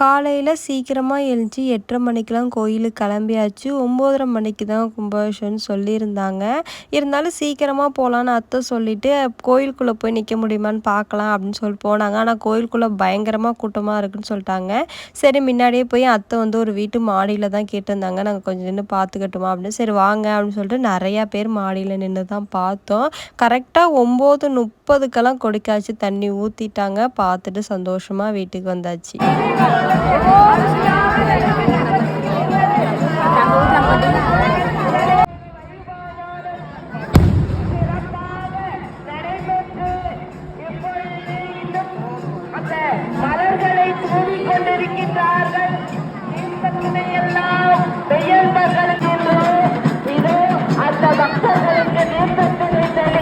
காலையில் சீக்கிரமாக எழுந்துச்சி எட்டரை மணிக்கெலாம் கோயிலுக்கு கிளம்பியாச்சு. ஒம்போதரை மணிக்கு தான் கும்பாபிஷன் சொல்லியிருந்தாங்க. இருந்தாலும் சீக்கிரமாக போகலான்னு அத்தை சொல்லிவிட்டு கோயிலுக்குள்ளே போய் நிற்க முடியுமான்னு பார்க்கலாம் அப்படின்னு சொல்லி போனாங்க. ஆனால் கோயிலுக்குள்ளே பயங்கரமாக கூட்டமாக இருக்குன்னு சொல்லிட்டாங்க. சரி முன்னாடியே போய் அத்தை வந்து ஒரு வீட்டு மாடியில் தான் கேட்டிருந்தாங்க. நாங்கள் கொஞ்சம் நின்று பார்த்துக்கட்டுமா அப்படின்னு. சரி வாங்க அப்படின்னு சொல்லிட்டு நிறையா பேர் மாடியில் நின்று தான் பார்த்தோம். கரெக்டாக ஒம்பது முப்பதுக்கெல்லாம் கொடிக்காய்ச்சி தண்ணி ஊற்றிட்டாங்க பார்த்துட்டு சந்தோஷமாக வீட்டுக்கு வந்தாச்சு. பெயர் மலர்களை தூவிக் இதோ அந்த பக்தர்களுக்கு நீர்த்தங்களை